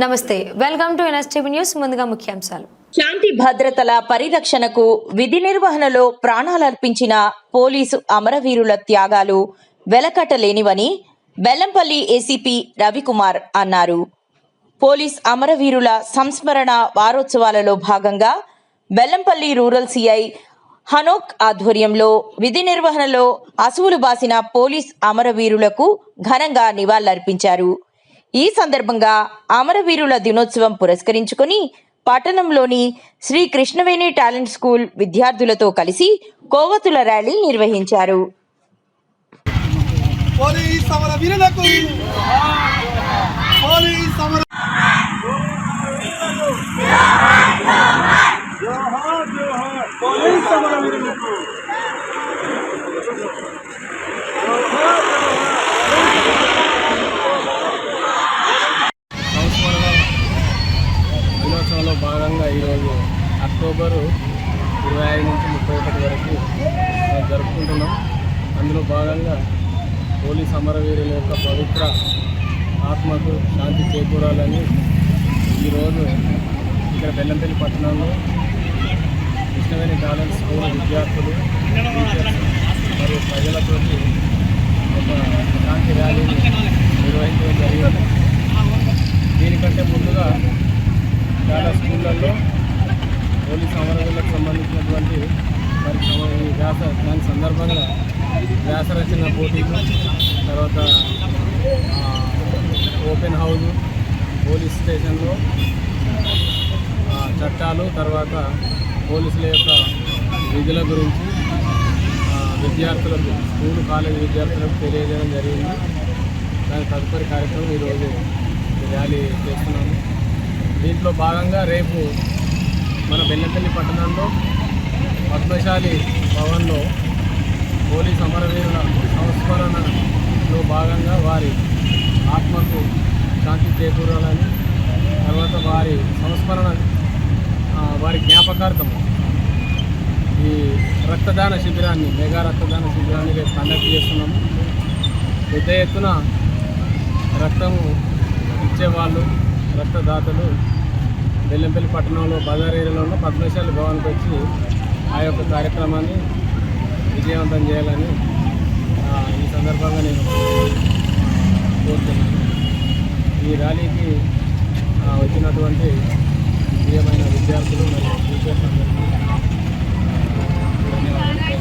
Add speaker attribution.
Speaker 1: నమస్తే welcome to NSTV news ముందుగా ముఖ్యాంశాలు.
Speaker 2: శాంతి భద్రతల పరిరక్షణకు విధి నిర్వహణలో ప్రాణాలర్పించిన పోలీసు అమరవీరుల త్యాగాలు వెలకట్టలేనివని బెల్లంపల్లి ఏసీపీ రవికుమార్ అన్నారు. పోలీస్ అమరవీరుల సంస్మరణ వారోత్సవాలలో భాగంగా బెల్లంపల్లి రూరల్ సిఐ హనోక్ ఆధ్వర్యంలో విధి నిర్వహణలో అసువులు బాసిన పోలీస్ అమరవీరులకు ఘనంగా నివాళులర్పించారు. ఈ సందర్భంగా అమరవీరుల దినోత్సవం పురస్కరించుకొని పట్టణంలోని శ్రీ కృష్ణవేణి టాలెంట్ స్కూల్ విద్యార్థులతో కలిసి కోవతుల ర్యాలీ నిర్వహించారు
Speaker 3: పోలీస్ సమర
Speaker 4: దినోత్సవంలో భాగంగా ఈరోజు అక్టోబరు ఇరవై ఐదు నుంచి ముప్పై ఒకటి వరకు జరుపుకుంటున్నాం. అందులో భాగంగా పోలీస్ అమరవీరుల యొక్క పవిత్ర ఆత్మకు శాంతి చేకూరాలని ఈరోజు ఇక్కడ బెల్లంపల్లి పట్టణంలో కృష్ణవేణి టాలెంట్ స్కూల్ విద్యార్థులు మరియు ప్రజలతోటి ఒక శాంతి ర్యాలీని నిర్వహించడం జరిగింది దీనికంటే ముందుగా చాలా స్కూళ్ళల్లో పోలీస్ అమరవీరులకు సంబంధించినటువంటి మరి ఈ వ్యాస దాని సందర్భంగా వ్యాస రచన పోటీలు తర్వాత ఓపెన్ హౌస్ పోలీస్ స్టేషన్లో చట్టాలు తర్వాత పోలీసుల యొక్క విధుల గురించి విద్యార్థులకు స్కూల్ కాలేజ్ విద్యార్థులకు తెలియజేయడం జరిగింది. దాని తదుపరి కార్యక్రమం ఈరోజు ర్యాలీ చేస్తున్నాము. దీంట్లో భాగంగా రేపు మన బెల్లంపల్లి పట్టణంలో పద్మశాలి భవన్లో పోలీస్ అమరవీరుల సంస్మరణలో భాగంగా వారి ఆత్మకు శాంతి చేకూరాలని తర్వాత వారి సంస్మరణ వారి జ్ఞాపకార్థం ఈ రక్తదాన శిబిరాన్ని మెగా రక్తదాన శిబిరాన్ని రేపు కండక్ట్ చేస్తున్నాము. పెద్ద ఎత్తున రక్తము ఇచ్చేవాళ్ళు రక్తదాతలు బెల్లంపల్లి పట్టణంలో బజార్ ఏరియాలో ఉన్న పద్మశాలి భవన్కి వచ్చి ఆ యొక్క కార్యక్రమాన్ని విజయవంతం చేయాలని ఈ సందర్భంగా నేను కోరుతున్నాను. ఈ ర్యాలీకి వచ్చినటువంటి ప్రియమైన విద్యార్థులు మరియు టీచర్స్ అందరికీ ధన్యవాదాలు.